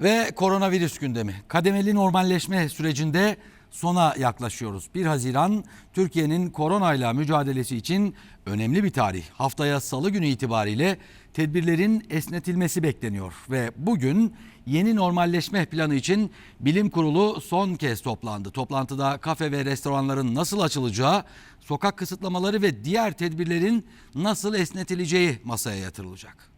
Ve koronavirüs gündemi. Kademeli normalleşme sürecinde sona yaklaşıyoruz. 1 Haziran Türkiye'nin koronayla mücadelesi için önemli bir tarih. Haftaya salı günü itibariyle tedbirlerin esnetilmesi bekleniyor ve bugün yeni normalleşme planı için bilim kurulu son kez toplandı. Toplantıda kafe ve restoranların nasıl açılacağı, sokak kısıtlamaları ve diğer tedbirlerin nasıl esnetileceği masaya yatırılacak.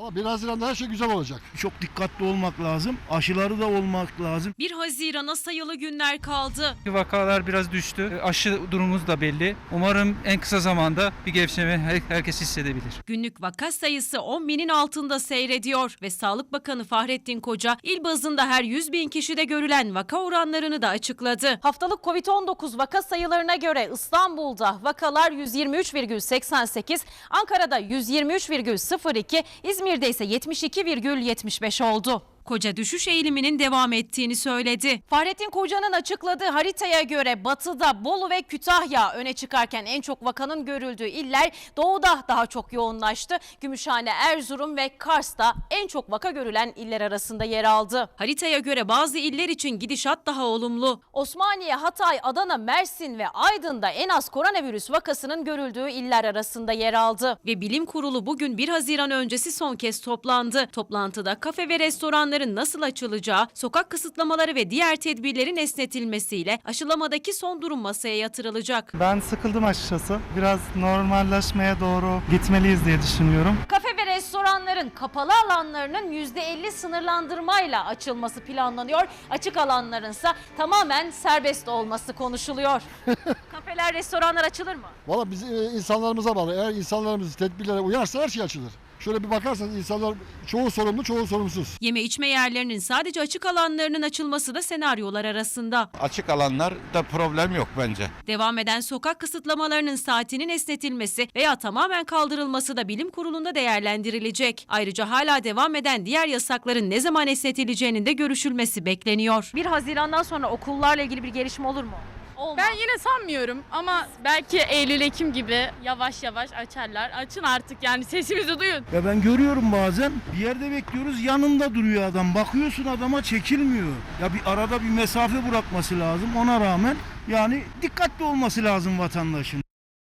Ama 1 Haziran'da her şey güzel olacak. Çok dikkatli olmak lazım. Aşıları da olmak lazım. 1 Haziran'a sayılı günler kaldı. Vakalar biraz düştü. E, Aşı durumumuz da belli. Umarım en kısa zamanda bir gevşeme her- herkes hissedebilir. Günlük vaka sayısı 10 binin altında seyrediyor ve Sağlık Bakanı Fahrettin Koca il bazında her 100 bin kişide görülen vaka oranlarını da açıkladı. Haftalık Covid-19 vaka sayılarına göre İstanbul'da vakalar 123,88, Ankara'da 123,02, İzmir'de ise 72,75 oldu. Koca düşüş eğiliminin devam ettiğini söyledi. Fahrettin Koca'nın açıkladığı haritaya göre batıda Bolu ve Kütahya öne çıkarken en çok vakanın görüldüğü iller doğuda daha çok yoğunlaştı. Gümüşhane, Erzurum ve Kars da en çok vaka görülen iller arasında yer aldı. Haritaya göre bazı iller için gidişat daha olumlu. Osmaniye, Hatay, Adana, Mersin ve Aydın'da en az koronavirüs vakasının görüldüğü iller arasında yer aldı. Ve bilim kurulu bugün 1 Haziran öncesi son kez toplandı. Toplantıda kafe ve restoranların nasıl açılacağı, sokak kısıtlamaları ve diğer tedbirlerin esnetilmesiyle aşılamadaki son durum masaya yatırılacak. Ben sıkıldım açıkçası. Biraz normalleşmeye doğru gitmeliyiz diye düşünüyorum. Kafe ve restoranların kapalı alanlarının %50 sınırlandırmayla açılması planlanıyor. Açık alanlarınsa tamamen serbest olması konuşuluyor. Kafeler, restoranlar açılır mı? Valla biz e, insanlarımıza bağlı. Eğer insanlarımız tedbirlere uyarsa her şey açılır. Şöyle bir bakarsanız insanlar çoğu sorumlu, çoğu sorumsuz. Yeme içme yerlerinin sadece açık alanlarının açılması da senaryolar arasında. Açık alanlarda problem yok bence. Devam eden sokak kısıtlamalarının saatinin esnetilmesi veya tamamen kaldırılması da bilim kurulunda değerlendirilecek. Ayrıca hala devam eden diğer yasakların ne zaman esnetileceğinin de görüşülmesi bekleniyor. 1 Haziran'dan sonra okullarla ilgili bir gelişme olur mu? Olmaz. Ben yine sanmıyorum ama belki Eylül-Ekim gibi yavaş yavaş açarlar. Açın artık yani sesimizi duyun. Ya ben görüyorum bazen bir yerde bekliyoruz yanında duruyor adam. Bakıyorsun adama çekilmiyor. Ya bir arada bir mesafe bırakması lazım ona rağmen. Yani dikkatli olması lazım vatandaşın.